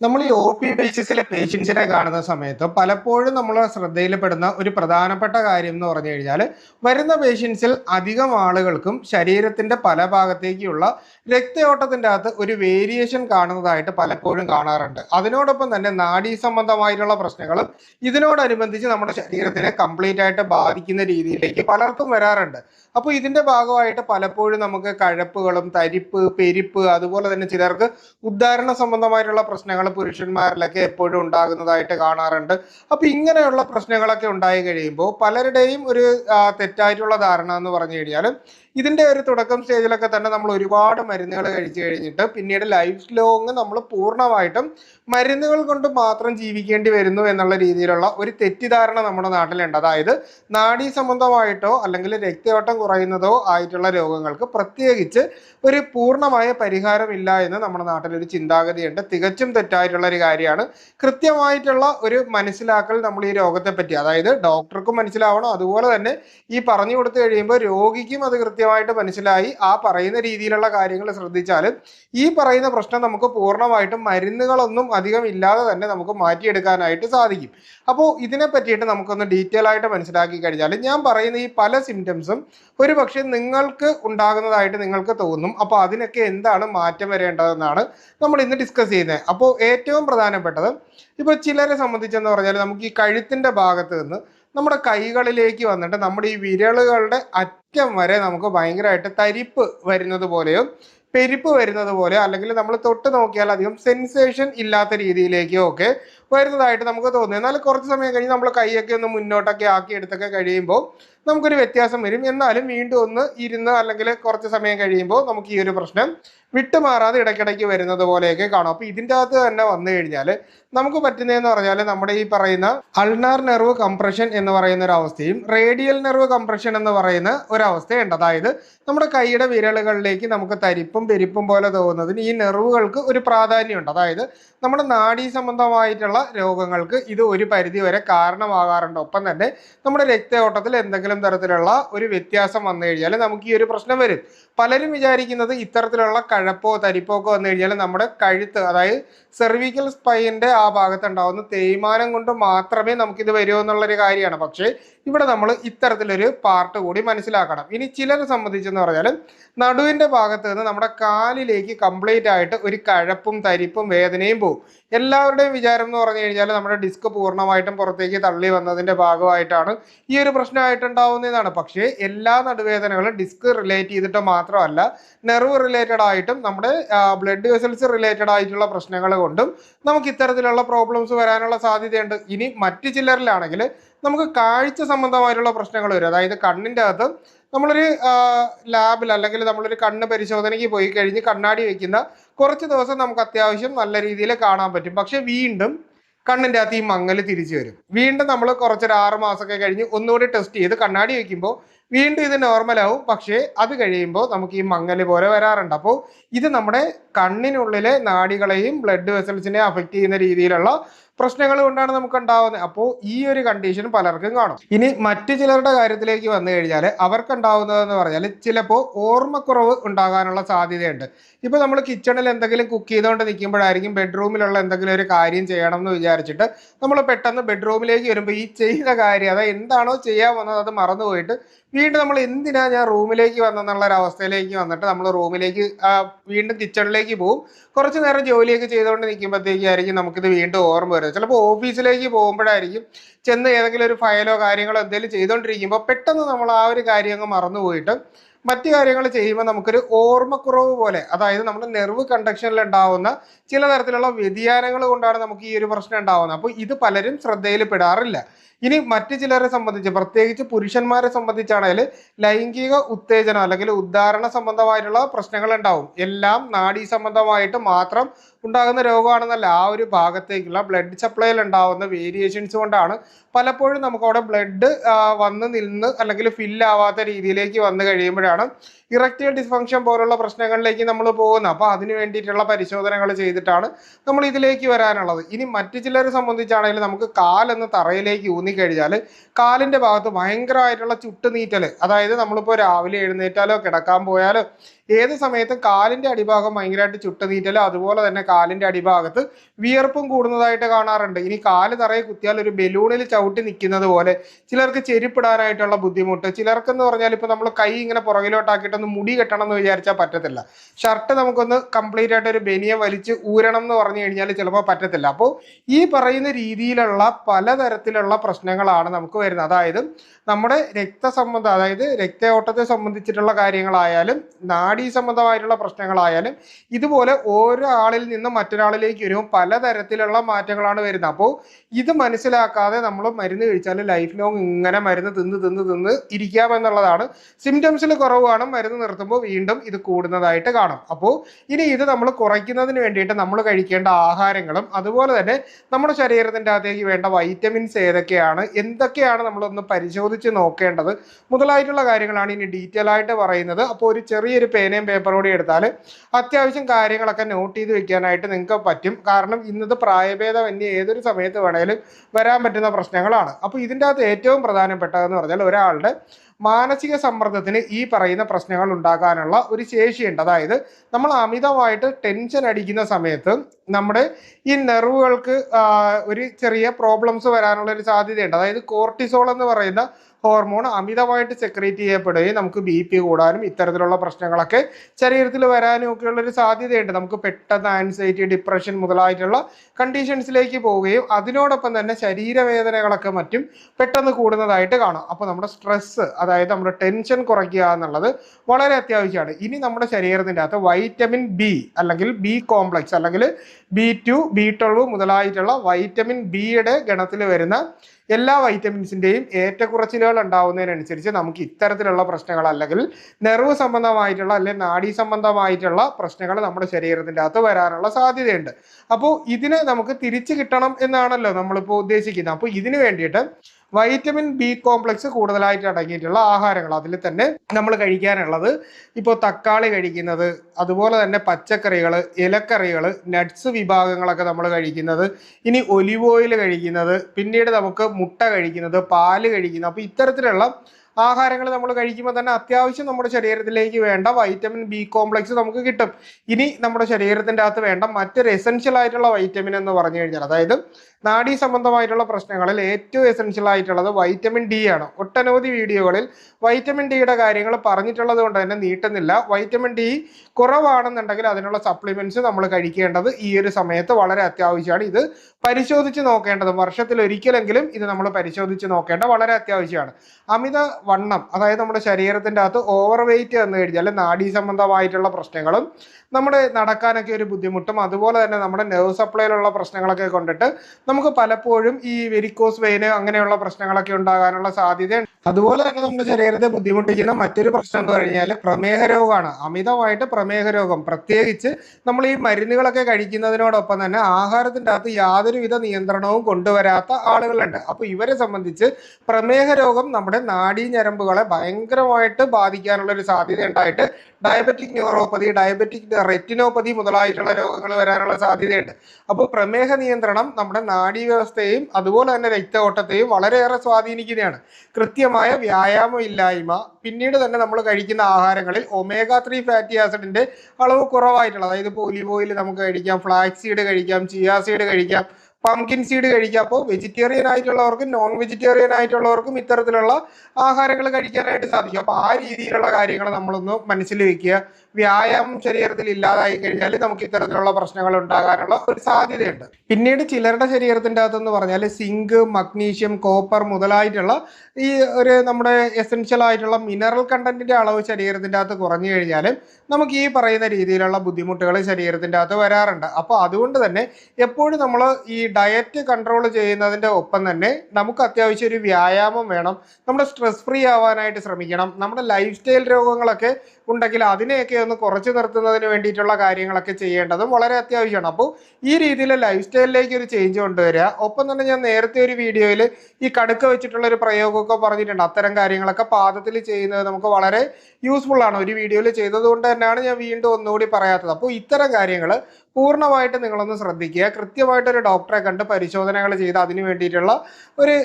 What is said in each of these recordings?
നമ്മൾ ഈ O P ബേസിസിലെ പേഷ്യൻസിനെ കാണുന്ന സമയത്ത് പലപ്പോഴും നമ്മൾ ശ്രദ്ധയിൽപ്പെടുന്ന ഒരു പ്രധാനപ്പെട്ട കാര്യം എന്ന് പറഞ്ഞു കഴിഞ്ഞാൽ വരുന്ന പേഷ്യൻസിൽ അധികം ആളുകൾക്കും ശരീരത്തിന്റെ പല ഭാഗത്തേക്കുള്ള രക്തയോട്ടത്തിന്റെ അകത്ത് ഒരു വേരിയേഷൻ കാണുന്നതായിട്ട് പലപ്പോഴും കാണാറുണ്ട്. അതിനോടൊപ്പം തന്നെ നാഡീ സംബന്ധമായിട്ടുള്ള പ്രശ്നങ്ങളും ഇതിനോടനുബന്ധിച്ച് നമ്മുടെ ശരീരത്തിനെ കംപ്ലീറ്റ് ആയിട്ട് ബാധിക്കുന്ന രീതിയിലേക്ക് പലർക്കും വരാറുണ്ട്. അപ്പോൾ ഇതിന്റെ ഭാഗമായിട്ട് പലപ്പോഴും നമുക്ക് കഴപ്പുകളും തരിപ്പ് പെരിപ്പ് അതുപോലെ തന്നെ ചിലർക്ക് ഉദ്ധാരണ സംബന്ധമായിട്ടുള്ള പ്രശ്നങ്ങൾ പുരുഷന്മാരിലൊക്കെ എപ്പോഴും ഉണ്ടാകുന്നതായിട്ട് കാണാറുണ്ട്. അപ്പൊ ഇങ്ങനെയുള്ള പ്രശ്നങ്ങളൊക്കെ ഉണ്ടായി കഴിയുമ്പോൾ പലരുടെയും ഒരു തെറ്റായിട്ടുള്ള ധാരണ എന്ന് പറഞ്ഞു കഴിഞ്ഞാൽ ഇതിന്റെ ഒരു തുടക്കം സ്റ്റേജിലൊക്കെ തന്നെ നമ്മൾ ഒരുപാട് മരുന്നുകൾ കഴിച്ചു കഴിഞ്ഞിട്ട് പിന്നീട് ലൈഫ് ലോങ് നമ്മൾ പൂർണമായിട്ടും മരുന്നുകൾ കൊണ്ട് മാത്രം ജീവിക്കേണ്ടി വരുന്നു എന്നുള്ള രീതിയിലുള്ള ഒരു തെറ്റിദ്ധാരണ നമ്മുടെ നാട്ടിലുണ്ട്. അതായത് നാഡീ സംബന്ധമായിട്ടോ അല്ലെങ്കിൽ രക്തയോട്ടം കുറയുന്നതോ ആയിട്ടുള്ള രോഗങ്ങൾക്ക് പ്രത്യേകിച്ച് ഒരു പൂർണമായ പരിഹാരമില്ല എന്ന് നമ്മുടെ നാട്ടിൽ ഒരു ചിന്താഗതിയുണ്ട്. തികച്ചും തെറ്റായിട്ടുള്ള ഒരു കാര്യമാണ്. കൃത്യമായിട്ടുള്ള ഒരു മനസ്സിലാക്കൽ നമ്മൾ ഈ രോഗത്തെ പറ്റി അതായത് ഡോക്ടർക്കും മനസ്സിലാവണം. അതുപോലെ തന്നെ ഈ പറഞ്ഞു കൊടുത്തു കഴിയുമ്പോൾ രോഗിക്കും അത് കൃത്യമായിട്ട് മനസ്സിലായി. ആ പറയുന്ന രീതിയിലുള്ള കാര്യങ്ങൾ ശ്രദ്ധിച്ചാൽ ഈ പറയുന്ന പ്രശ്നം നമുക്ക് പൂർണമായിട്ടും മരുന്നുകളൊന്നും അധികം ഇല്ലാതെ തന്നെ നമുക്ക് മാറ്റിയെടുക്കാനായിട്ട് സാധിക്കും. അപ്പോൾ ഇതിനെ പറ്റിയിട്ട് നമുക്കൊന്ന് ഡീറ്റെയിൽ ആയിട്ട് മനസ്സിലാക്കി കഴിഞ്ഞാൽ ഞാൻ പറയുന്ന ഈ പല സിംറ്റംസും ഒരു പക്ഷേ നിങ്ങൾക്ക് ഉണ്ടാകുന്നതായിട്ട് നിങ്ങൾക്ക് തോന്നും. അപ്പോൾ അതിനൊക്കെ എന്താണ് മാറ്റം വരേണ്ടതെന്നാണ് നമ്മൾ ഇന്ന് ഡിസ്കസ് ചെയ്യുന്നത്. അപ്പോൾ ഏറ്റവും പ്രധാനപ്പെട്ടത് ഇപ്പോൾ ചിലരെ സംബന്ധിച്ചെന്ന് പറഞ്ഞാൽ നമുക്ക് ഈ കഴുത്തിന്റെ ഭാഗത്ത് നിന്ന് നമ്മുടെ കൈകളിലേക്ക് വന്നിട്ട് നമ്മുടെ ഈ വിരലുകളുടെ അറ്റം വരെ നമുക്ക് ഭയങ്കരമായിട്ട് തരിപ്പ് വരുന്നത് പോലെയോ പെരിപ്പ് വരുന്നത് പോലെ അല്ലെങ്കിൽ നമ്മൾ തൊട്ട് നോക്കിയാൽ അധികം സെൻസേഷൻ ഇല്ലാത്ത രീതിയിലേക്കോ ഒക്കെ വരുന്നതായിട്ട് നമുക്ക് തോന്നും എന്നാൽ കുറച്ച് സമയം കഴിഞ്ഞ് നമ്മൾ കൈയൊക്കെ ഒന്ന് മുന്നോട്ടൊക്കെ ആക്കി എടുത്തൊക്കെ കഴിയുമ്പോൾ നമുക്കൊരു വ്യത്യാസം വരും. എന്നാലും വീണ്ടും ഒന്ന് ഇരുന്ന് അല്ലെങ്കിൽ കുറച്ച് സമയം കഴിയുമ്പോൾ നമുക്ക് ഈ ഒരു പ്രശ്നം വിട്ടുമാറാതെ ഇടയ്ക്കിടയ്ക്ക് വരുന്നത് പോലെയൊക്കെ കാണും. അപ്പൊ ഇതിന്റെ അകത്ത് തന്നെ വന്നു കഴിഞ്ഞാൽ നമുക്ക് പറ്റുന്നതെന്ന് പറഞ്ഞാൽ നമ്മുടെ ഈ പറയുന്ന അൾണാർ നെർവ് കംപ്രഷൻ എന്ന് പറയുന്ന ഒരു അവസ്ഥയും റേഡിയൽ നെർവ് കംപ്രഷൻ എന്ന് പറയുന്ന ഒരവസ്ഥയുണ്ട് അതായത് നമ്മുടെ കൈയുടെ വിരലുകളിലേക്ക് നമുക്ക് തരിപ്പും പെരിപ്പും പോലെ തോന്നുന്നതിന് ഈ നെർവുകൾക്ക് ഒരു പ്രാധാന്യമുണ്ട്. അതായത് നമ്മുടെ നാഡീ സംബന്ധമായിട്ടുള്ള രോഗങ്ങൾക്ക് ഇത് ഒരു പരിധി വരെ കാരണമാകാറുണ്ട്. ഒപ്പം തന്നെ നമ്മുടെ രക്തയോട്ടത്തിൽ എന്തെങ്കിലും തരത്തിലുള്ള ഒരു വ്യത്യാസം വന്നു കഴിഞ്ഞാൽ നമുക്ക് ഈ ഒരു പ്രശ്നം വരും. പലരും വിചാരിക്കുന്നത് ഇത്തരത്തിലുള്ള കഴപ്പോ തരിപ്പോ ഒക്കെ വന്നു കഴിഞ്ഞാൽ നമ്മുടെ കഴുത്ത് അതായത് സെർവിക്കൽ സ്പൈന്റെ ആ ഭാഗത്തുണ്ടാവുന്ന തേയ്മാനം കൊണ്ട് മാത്രമേ നമുക്കിത് വരൂ എന്നുള്ളൊരു കാര്യമാണ്. പക്ഷേ ഇവിടെ നമ്മൾ ഇത്തരത്തിലൊരു പാർട്ട് കൂടി മനസ്സിലാക്കണം. ഇനി ചിലരെ സംബന്ധിച്ചെന്ന് പറഞ്ഞാൽ നടുവിന്റെ ഭാഗത്ത് നിന്ന് നമ്മുടെ കാലിലേക്ക് കംപ്ലീറ്റ് ആയിട്ട് ഒരു കഴപ്പും തരിപ്പും വേദനയും പോകും എല്ലാവരുടെയും വിചാരം എന്ന് പറഞ്ഞു കഴിഞ്ഞാൽ നമ്മുടെ ഡിസ്ക് പൂർണമായിട്ടും പുറത്തേക്ക് തള്ളി വന്നതിന്റെ ഭാഗമായിട്ടാണ് ഈ ഒരു പ്രശ്നമായിട്ടുണ്ടാവുന്നതാണ് പക്ഷേ എല്ലാ നടുവേദനകളും ഡിസ്ക് റിലേറ്റ് ചെയ്തിട്ട് മാത്രമല്ല നെർവ് റിലേറ്റഡ് ആയിട്ടും നമ്മുടെ ബ്ലഡ് വെസൽസ് റിലേറ്റഡ് ആയിട്ടുള്ള പ്രശ്നങ്ങൾ കൊണ്ടും നമുക്ക് ഇത്തരത്തിലുള്ള പ്രോബ്ലംസ് വരാനുള്ള സാധ്യതയുണ്ട്. ഇനി മറ്റ് ചിലരിലാണെങ്കിൽ നമുക്ക് കാഴ്ച സംബന്ധമായിട്ടുള്ള പ്രശ്നങ്ങൾ വരും. അതായത് കണ്ണിന്റെ അകത്ത് നമ്മളൊരു ലാബിൽ അല്ലെങ്കിൽ നമ്മളൊരു കണ്ണ് പരിശോധനയ്ക്ക് പോയി കഴിഞ്ഞ് കണ്ണാടി വെക്കുന്ന കുറച്ച് ദിവസം നമുക്ക് അത്യാവശ്യം നല്ല രീതിയിൽ കാണാൻ പറ്റും. പക്ഷേ വീണ്ടും കണ്ണിന്റെ അകത്ത് ഈ മങ്ങൽ തിരിച്ചു വരും. വീണ്ടും നമ്മൾ കുറച്ചൊരു ആറ് മാസമൊക്കെ കഴിഞ്ഞ് ഒന്നുകൂടി ടെസ്റ്റ് ചെയ്ത് കണ്ണാടി വെക്കുമ്പോൾ വീണ്ടും ഇത് നോർമലാവും. പക്ഷേ അത് കഴിയുമ്പോൾ നമുക്ക് ഈ മങ്ങൽ പോലെ വരാറുണ്ട്. അപ്പോൾ ഇത് നമ്മുടെ കണ്ണിനുള്ളിലെ നാടികളെയും ബ്ലഡ് വെസൽസിനെ അഫക്റ്റ് ചെയ്യുന്ന രീതിയിലുള്ള പ്രശ്നങ്ങൾ കൊണ്ടാണ് നമുക്ക് ഉണ്ടാവുന്നത്. അപ്പോൾ ഈ ഒരു കണ്ടീഷൻ പലർക്കും കാണും. ഇനി മറ്റു ചിലരുടെ കാര്യത്തിലേക്ക് വന്നു കഴിഞ്ഞാൽ അവർക്ക് ഉണ്ടാവുന്നതെന്ന് പറഞ്ഞാൽ ചിലപ്പോൾ ഓർമ്മക്കുറവ് ഉണ്ടാകാനുള്ള സാധ്യതയുണ്ട്. ഇപ്പോൾ നമ്മൾ കിച്ചണിൽ എന്തെങ്കിലും കുക്ക് ചെയ്തുകൊണ്ട് നിൽക്കുമ്പോഴായിരിക്കും ബെഡ്റൂമിലുള്ള എന്തെങ്കിലും ഒരു കാര്യം ചെയ്യണം എന്ന് വിചാരിച്ചിട്ട് നമ്മൾ പെട്ടെന്ന് ബെഡ്റൂമിലേക്ക് വരുമ്പോൾ ഈ ചെയ്ത കാര്യം അതായത് എന്താണോ ചെയ്യാൻ വന്നത് അത് മറന്നുപോയിട്ട് വീണ്ടും നമ്മൾ എന്തിനാ ഞാൻ റൂമിലേക്ക് വന്നെന്നുള്ള ഒരു അവസ്ഥയിലേക്ക് വന്നിട്ട് നമ്മൾ റൂമിലേക്ക് വീണ്ടും കിച്ചണിലേക്ക് പോകും കുറച്ച് നേരം ജോലിയൊക്കെ ചെയ്തുകൊണ്ട് നിൽക്കുമ്പോഴത്തേക്കായിരിക്കും നമുക്കിത് വീണ്ടും ഓർമ്മ വരുന്നത്. ചിലപ്പോൾ ഓഫീസിലേക്ക് പോകുമ്പോഴായിരിക്കും ചെന്ന് ഏതെങ്കിലും ഒരു ഫയലോ കാര്യങ്ങളോ എന്തെങ്കിലും ചെയ്തുകൊണ്ടിരിക്കുമ്പോൾ പെട്ടെന്ന് നമ്മൾ ആ ഒരു കാര്യം അങ്ങ് മറന്നുപോയിട്ട് മറ്റു കാര്യങ്ങൾ ചെയ്യുമ്പോൾ നമുക്കൊരു ഓർമ്മക്കുറവ് പോലെ അതായത് നമ്മുടെ നെർവ് കണ്ടക്ഷനിൽ ഉണ്ടാവുന്ന ചില തരത്തിലുള്ള വ്യതിയാനങ്ങൾ കൊണ്ടാണ് നമുക്ക് ഈ ഒരു പ്രശ്നം ഉണ്ടാവുന്നത്. അപ്പോൾ ഇത് പലരും ശ്രദ്ധയിൽ പെടാറില്ല. ഇനി മറ്റു ചിലരെ സംബന്ധിച്ച് പ്രത്യേകിച്ച് പുരുഷന്മാരെ സംബന്ധിച്ചാണെങ്കിൽ ലൈംഗിക ഉത്തേജനം അല്ലെങ്കിൽ ഉദ്ധാരണ സംബന്ധമായിട്ടുള്ള പ്രശ്നങ്ങൾ ഉണ്ടാവും. എല്ലാം നാഡീ സംബന്ധമായിട്ട് മാത്രം ഉണ്ടാകുന്ന രോഗമാണെന്നല്ല ആ ഒരു ഭാഗത്തേക്കുള്ള ബ്ലഡ് സപ്ലൈയിൽ ഉണ്ടാവുന്ന വേരിയേഷൻസ് കൊണ്ടാണ് പലപ്പോഴും നമുക്ക് അവിടെ ബ്ലഡ് വന്ന് നിന്ന് അല്ലെങ്കിൽ ഫില്ലാവാത്ത രീതിയിലേക്ക് വന്നു കഴിയുമ്പോഴാണ് ഇറക്റ്റൈൽ ഡിസ്ഫങ്ഷൻ പോലുള്ള പ്രശ്നങ്ങളിലേക്ക് നമ്മൾ പോകുന്നത്. അപ്പോൾ അതിന് വേണ്ടിയിട്ടുള്ള പരിശോധനകൾ ചെയ്തിട്ടാണ് നമ്മൾ ഇതിലേക്ക് വരാനുള്ളത്. ഇനി മറ്റു ചിലരെ സംബന്ധിച്ചാണെങ്കിൽ നമുക്ക് കാലെന്ന് തറയിലേക്ക് ഊന്നിക്കഴിഞ്ഞാൽ കാലിന്റെ ഭാഗത്ത് ഭയങ്കരമായിട്ടുള്ള ചുട്ടുനീറ്റൽ അതായത് നമ്മളിപ്പോൾ രാവിലെ എഴുന്നേറ്റാലോ കിടക്കാൻ പോയാലോ ഏത് സമയത്തും കാലിന്റെ അടിഭാഗം ഭയങ്കരമായിട്ട് ചുട്ടുനീറ്റലും അതുപോലെ തന്നെ കാലിന്റെ അടിഭാഗത്ത് വിയർപ്പും കൂടുന്നതായിട്ട് കാണാറുണ്ട്. ഇനി കാൽ തറയെ കുത്തിയാൽ ഒരു ബലൂണിൽ ചവിട്ടി നിൽക്കുന്നത് പോലെ ചിലർക്ക് ചെരുപ്പിടാനായിട്ടുള്ള ബുദ്ധിമുട്ട്. ചിലർക്കെന്ന് പറഞ്ഞാൽ ഇപ്പൊ നമ്മൾ കൈ ഇങ്ങനെ പുറകിലോട്ടാക്കിയിട്ടൊന്ന് മുടി കെട്ടണം എന്ന് വിചാരിച്ചാൽ പറ്റത്തില്ല. ഷർട്ട് നമുക്കൊന്ന് കംപ്ലീറ്റ് ആയിട്ട് ഒരു ബനിയ വലിച്ച് ഊരണം എന്ന് പറഞ്ഞു കഴിഞ്ഞാൽ ചിലപ്പോൾ പറ്റത്തില്ല. അപ്പോൾ ഈ പറയുന്ന രീതിയിലുള്ള പലതരത്തിലുള്ള പ്രശ്നങ്ങളാണ് നമുക്ക് വരുന്നത്. അതായത് നമ്മുടെ രക്തസംബന്ധം അതായത് രക്തയോട്ടത്തെ സംബന്ധിച്ചിട്ടുള്ള കാര്യങ്ങളായാലും നാഡീ സംബന്ധമായിട്ടുള്ള പ്രശ്നങ്ങളായാലും ഇതുപോലെ ഒരാളിൽ നിന്ന് മറ്റൊരാളിലേക്ക് വരുമ്പോൾ പലതരത്തിലുള്ള മാറ്റങ്ങളാണ് വരുന്നത്. അപ്പോൾ ഇത് മനസ്സിലാക്കാതെ നമ്മൾ മരുന്ന് കഴിച്ചാൽ ലൈഫ് ലോങ് ഇങ്ങനെ മരുന്ന് തിന്ന് തിന്ന് തിന്ന് ഇരിക്കാമെന്നുള്ളതാണ് സിംറ്റംസിൽ കുറവ് കാണും മരുന്ന് നിർത്തുമ്പോൾ വീണ്ടും ഇത് കൂടുന്നതായിട്ട് കാണും. അപ്പോൾ ഇനി ഇത് നമ്മൾ കുറയ്ക്കുന്നതിന് വേണ്ടിയിട്ട് നമ്മൾ കഴിക്കേണ്ട ആഹാരങ്ങളും അതുപോലെ തന്നെ നമ്മുടെ ശരീരത്തിന്റെ അകത്തേക്ക് വേണ്ട വൈറ്റമിൻസ് ഏതൊക്കെയാണ് എന്തൊക്കെയാണ് നമ്മളൊന്ന് പരിശോധിച്ച് നോക്കേണ്ടത്? മുതലായിട്ടുള്ള കാര്യങ്ങളാണ് ഇനി ഡീറ്റെയിൽ ആയിട്ട് പറയുന്നത്. അപ്പോൾ ഒരു ചെറിയൊരു പേനയും പേപ്പറും കൂടി എടുത്താൽ അത്യാവശ്യം കാര്യങ്ങളൊക്കെ നോട്ട് ചെയ്ത് വെക്കാനായിട്ട് നിങ്ങൾക്ക് പറ്റും. കാരണം ഇന്നത് പ്രായഭേദമന്യേ ഏതൊരു സമയത്ത് വേണേലും വരാൻ പറ്റുന്ന പ്രശ്നങ്ങളാണ്. അപ്പോൾ ഇതിന്റെ അകത്ത് ഏറ്റവും പ്രധാനപ്പെട്ടതെന്ന് പറഞ്ഞാൽ ഒരാളുടെ മാനസിക സമ്മർദ്ദത്തിന് ഈ പറയുന്ന പ്രശ്നങ്ങൾ ഉണ്ടാകാനുള്ള ഒരു ശേഷിയുണ്ട്. അതായത് നമ്മൾ അമിതമായിട്ട് ടെൻഷൻ അടിക്കുന്ന സമയത്ത് നമ്മുടെ ഈ നെർവുകൾക്ക് ഒരു ചെറിയ പ്രോബ്ലംസ് വരാനുള്ള ഒരു സാധ്യതയുണ്ട്. അതായത് കോർട്ടിസോൾ എന്ന് പറയുന്ന ഹോർമോൺ അമിതമായിട്ട് സെക്രേറ്റ് ചെയ്യപ്പെടുകയും നമുക്ക് ബി പി കൂടാനും ഇത്തരത്തിലുള്ള പ്രശ്നങ്ങളൊക്കെ ശരീരത്തിൽ വരാനും ഒക്കെ ഉള്ളൊരു സാധ്യതയുണ്ട്. നമുക്ക് പെട്ടെന്ന് ആൻസൈറ്റി ഡിപ്രഷൻ മുതലായിട്ടുള്ള കണ്ടീഷൻസിലേക്ക് പോവുകയും അതിനോടൊപ്പം തന്നെ ശരീരവേദനകളൊക്കെ മറ്റും പെട്ടെന്ന് കൂടുന്നതായിട്ട് കാണാം. അപ്പോൾ നമ്മുടെ സ്ട്രെസ്സ് അതായത് നമ്മുടെ ടെൻഷൻ കുറയ്ക്കുക എന്നുള്ളത് വളരെ അത്യാവശ്യമാണ്. ഇനി നമ്മുടെ ശരീരത്തിന്റെ അകത്ത് വൈറ്റമിൻ ബി അല്ലെങ്കിൽ ബി കോംപ്ലക്സ് അല്ലെങ്കിൽ ബി ടു ബി ട്വൽവ് മുതലായിട്ടുള്ള വൈറ്റമിൻ ബിയുടെ ഗണത്തിൽ വരുന്ന എല്ലാ വൈറ്റമിൻസിന്റെയും ഏറ്റക്കുറച്ചിലുകൾ ഉണ്ടാവുന്നതിനനുസരിച്ച് നമുക്ക് ഇത്തരത്തിലുള്ള പ്രശ്നങ്ങൾ അല്ലെങ്കിൽ നെർവ് സംബന്ധമായിട്ടുള്ള അല്ലെങ്കിൽ നാഡി സംബന്ധമായിട്ടുള്ള പ്രശ്നങ്ങൾ നമ്മുടെ ശരീരത്തിന്റെ അകത്ത് വരാനുള്ള സാധ്യതയുണ്ട്. അപ്പോൾ ഇതിനെ നമുക്ക് തിരിച്ചു കിട്ടണം എന്നാണല്ലോ നമ്മളിപ്പോൾ ഉദ്ദേശിക്കുന്നത്. അപ്പോൾ ഇതിനു വേണ്ടിയിട്ട് വൈറ്റമിൻ ബി കോംപ്ലക്സ് കൂടുതലായിട്ട് അടങ്ങിയിട്ടുള്ള ആഹാരങ്ങൾ. അതിൽ തന്നെ നമ്മൾ കഴിക്കാനുള്ളത് ഇപ്പോൾ തക്കാളി കഴിക്കുന്നത് അതുപോലെ തന്നെ പച്ചക്കറികൾ ഇലക്കറികൾ നട്ട്സ് വിഭാഗങ്ങളൊക്കെ നമ്മൾ കഴിക്കുന്നത് ഇനി ഒലിവ് ഓയിൽ കഴിക്കുന്നത് പിന്നീട് നമുക്ക് മുട്ട കഴിക്കുന്നത് പാൽ കഴിക്കുന്നത്. അപ്പോൾ ഇത്തരത്തിലുള്ള ആഹാരങ്ങൾ നമ്മൾ കഴിക്കുമ്പോൾ തന്നെ അത്യാവശ്യം നമ്മുടെ ശരീരത്തിലേക്ക് വേണ്ട വൈറ്റമിൻ ബി കോംപ്ലക്സ് നമുക്ക് കിട്ടും. ഇനി നമ്മുടെ ശരീരത്തിന്റെ അകത്ത് വേണ്ട മറ്റൊരു എസെൻഷ്യൽ ആയിട്ടുള്ള വൈറ്റമിൻ എന്ന് പറഞ്ഞു കഴിഞ്ഞാൽ അതായത് നാഡീ സംബന്ധമായിട്ടുള്ള പ്രശ്നങ്ങളിൽ ഏറ്റവും എസെൻഷ്യൽ ആയിട്ടുള്ളത് വൈറ്റമിൻ ഡി ആണ്. ഒട്ടനവധി വീഡിയോകളിൽ വൈറ്റമിൻ ഡിയുടെ കാര്യങ്ങൾ പറഞ്ഞിട്ടുള്ളത് കൊണ്ട് തന്നെ നീട്ടുന്നില്ല. വൈറ്റമിൻ ഡി കുറവാണെന്നുണ്ടെങ്കിൽ അതിനുള്ള സപ്ലിമെന്റ്സ് നമ്മൾ കഴിക്കേണ്ടത് ഈ ഒരു സമയത്ത് വളരെ അത്യാവശ്യമാണ്. ഇത് പരിശോധിച്ച് നോക്കേണ്ടത് വർഷത്തിൽ ഒരിക്കലെങ്കിലും ഇത് നമ്മൾ പരിശോധിച്ച് നോക്കേണ്ട വളരെ അത്യാവശ്യമാണ്. അമിത വണ്ണം അതായത് നമ്മുടെ ശരീരത്തിന്റെ അകത്ത് ഓവർ വെയിറ്റ് വന്നു കഴിഞ്ഞാൽ നാഡീ സംബന്ധമായിട്ടുള്ള പ്രശ്നങ്ങളും നമ്മുടെ നടക്കാനൊക്കെ ഒരു ബുദ്ധിമുട്ടും അതുപോലെ തന്നെ നമ്മുടെ നെർവ് സപ്ലൈയിലുള്ള പ്രശ്നങ്ങളൊക്കെ കൊണ്ടിട്ട് നമുക്ക് പലപ്പോഴും ഈ വെരിക്കോസ് വെയിന് അങ്ങനെയുള്ള പ്രശ്നങ്ങളൊക്കെ ഉണ്ടാകാനുള്ള സാധ്യതയുണ്ട്. അതുപോലെ തന്നെ നമ്മുടെ ശരീരത്തെ ബുദ്ധിമുട്ടിക്കുന്ന മറ്റൊരു പ്രശ്നം എന്ന് പറഞ്ഞാൽ പ്രമേഹ രോഗമാണ്. അമിതമായിട്ട് പ്രമേഹ രോഗം. പ്രത്യേകിച്ച് നമ്മൾ ഈ മരുന്നുകളൊക്കെ കഴിക്കുന്നതിനോടൊപ്പം തന്നെ ആഹാരത്തിന്റെ അകത്ത് യാതൊരുവിധ നിയന്ത്രണവും കൊണ്ടുവരാത്ത ആളുകളുണ്ട്. അപ്പോൾ ഇവരെ സംബന്ധിച്ച് പ്രമേഹ രോഗം നമ്മുടെ നാഡീ ഞരമ്പുകളെ ഭയങ്കരമായിട്ട് ബാധിക്കാനുള്ള ഒരു സാധ്യത ഉണ്ടായിട്ട് ഡയബറ്റിക് ന്യൂറോപ്പതി ഡയബറ്റിക് റെറ്റിനോപ്പതി മുതലായിട്ടുള്ള രോഗങ്ങൾ വരാനുള്ള സാധ്യതയുണ്ട്. അപ്പോൾ പ്രമേഹ നിയന്ത്രണം നമ്മുടെ നാഡീ വ്യവസ്ഥയെയും അതുപോലെ തന്നെ രക്തഓട്ടത്തെയും വളരെയേറെ സ്വാധീനിക്കുന്നതാണ് കൃത്യമായ വ്യായാമം ഇല്ലായ്മ പിന്നീട് തന്നെ നമ്മൾ കഴിക്കുന്ന ആഹാരങ്ങളിൽ ഒമേഗ ത്രീ ഫാറ്റി ആസിഡിന്റെ അളവ് കുറവായിട്ടുള്ള അതായത് ഇപ്പോൾ ഒലിവ് ഓയിൽ നമുക്ക് കഴിക്കാം ഫ്ലാക്സ് കഴിക്കാം ചിയാ സീഡ് കഴിക്കാം പംകിൻ സീഡ് കഴിക്കാം അപ്പോൾ വെജിറ്റേറിയൻ ആയിട്ടുള്ളവർക്കും നോൺ വെജിറ്റേറിയൻ ആയിട്ടുള്ളവർക്കും ഇത്തരത്തിലുള്ള ആഹാരങ്ങൾ കഴിക്കാനായിട്ട് സാധിക്കും. അപ്പോൾ ആ രീതിയിലുള്ള കാര്യങ്ങൾ നമ്മളൊന്ന് മനസ്സിൽ വെക്കുക. വ്യായാമം ശരീരത്തിൽ ഇല്ലാതായി കഴിഞ്ഞാൽ നമുക്ക് ഇത്തരത്തിലുള്ള പ്രശ്നങ്ങൾ ഉണ്ടാകാനുള്ള ഒരു സാധ്യതയുണ്ട്. പിന്നീട് ചിലരുടെ ശരീരത്തിന്റെ അകത്തെന്ന് പറഞ്ഞാൽ സിങ്ക് മഗ്നീഷ്യം കോപ്പർ മുതലായിട്ടുള്ള ഈ ഒരു നമ്മുടെ എസെൻഷ്യൽ ആയിട്ടുള്ള മിനറൽ കണ്ടന്റിന്റെ അളവ് ശരീരത്തിന്റെ അകത്ത് കുറഞ്ഞു കഴിഞ്ഞാൽ നമുക്ക് ഈ പറയുന്ന രീതിയിലുള്ള ബുദ്ധിമുട്ടുകൾ ശരീരത്തിന്റെ അകത്ത് വരാറുണ്ട്. അപ്പോൾ അതുകൊണ്ട് തന്നെ എപ്പോഴും നമ്മൾ ഈ ഡയറ്റ് കൺട്രോൾ ചെയ്യുന്നതിന്റെ ഒപ്പം തന്നെ നമുക്ക് അത്യാവശ്യം ഒരു വ്യായാമം വേണം. നമ്മുടെ സ്ട്രെസ് ഫ്രീ ആവാനായിട്ട് ശ്രമിക്കണം. നമ്മുടെ ലൈഫ് സ്റ്റൈൽ രോഗങ്ങളൊക്കെ ഉണ്ടെങ്കിൽ അതിനെയൊക്കെ ഒന്ന് കുറച്ച് നിർത്തുന്നതിന് വേണ്ടിയിട്ടുള്ള കാര്യങ്ങളൊക്കെ ചെയ്യേണ്ടതും വളരെ അത്യാവശ്യമാണ്. അപ്പോൾ ഈ രീതിയിൽ ലൈഫ് സ്റ്റൈലിലേക്ക് ഒരു ചേഞ്ച് കൊണ്ടുവരിക. ഒപ്പം തന്നെ ഞാൻ നേരത്തെ ഒരു വീഡിയോയിൽ ഈ കടുക്ക വെച്ചിട്ടുള്ള ഒരു പ്രയോഗമൊക്കെ പറഞ്ഞിട്ടുണ്ട്. അത്തരം കാര്യങ്ങളൊക്കെ പാദത്തിൽ ചെയ്യുന്നത് നമുക്ക് വളരെ യൂസ്ഫുൾ ആണ്. ഒരു വീഡിയോയിൽ ചെയ്തതുകൊണ്ട് തന്നെയാണ് ഞാൻ വീണ്ടും ഒന്നുകൂടി പറയാത്തത്. അപ്പോൾ ഇത്തരം കാര്യങ്ങൾ പൂർണമായിട്ട് നിങ്ങളൊന്ന് ശ്രദ്ധിക്കുക. കൃത്യമായിട്ട് ഒരു ഡോക്ടറെ കണ്ട് പരിശോധനകൾ ചെയ്ത് അതിന് വേണ്ടിയിട്ടുള്ള ഒരു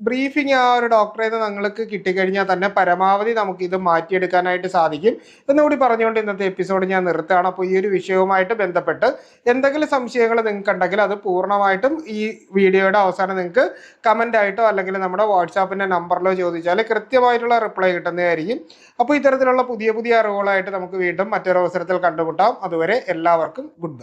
ബ്രീഫിങ് ആ ഒരു ഡോക്ടറെ നിന്ന് നിങ്ങൾക്ക് കിട്ടിക്കഴിഞ്ഞാൽ തന്നെ പരമാവധി നമുക്ക് ഇത് മാറ്റിയെടുക്കാനായിട്ട് സാധിക്കും. എന്നുകൂടി പറഞ്ഞുകൊണ്ട് ഇന്നത്തെ എപ്പിസോഡ് ഞാൻ നിർത്തുകയാണ്. അപ്പോൾ ഈ ഒരു വിഷയവുമായിട്ട് ബന്ധപ്പെട്ട് എന്തെങ്കിലും സംശയങ്ങൾ നിങ്ങൾക്ക് ഉണ്ടെങ്കിൽ അത് പൂർണമായിട്ടും ഈ വീഡിയോയുടെ അവസാനം നിങ്ങൾക്ക് കമന്റ് ആയിട്ടോ അല്ലെങ്കിൽ നമ്മുടെ വാട്സാപ്പിന്റെ നമ്പറിലോ ചോദിച്ചാൽ കൃത്യമായിട്ടുള്ള റിപ്ലൈ കിട്ടുന്നതായിരിക്കും. അപ്പോൾ ഇത്തരത്തിലുള്ള പുതിയ പുതിയ അറിവുകളായിട്ട് നമുക്ക് വീണ്ടും മറ്റൊരു അവസരത്തിൽ കണ്ടുമുട്ടാം. അതുവരെ എല്ലാവർക്കും ഗുഡ്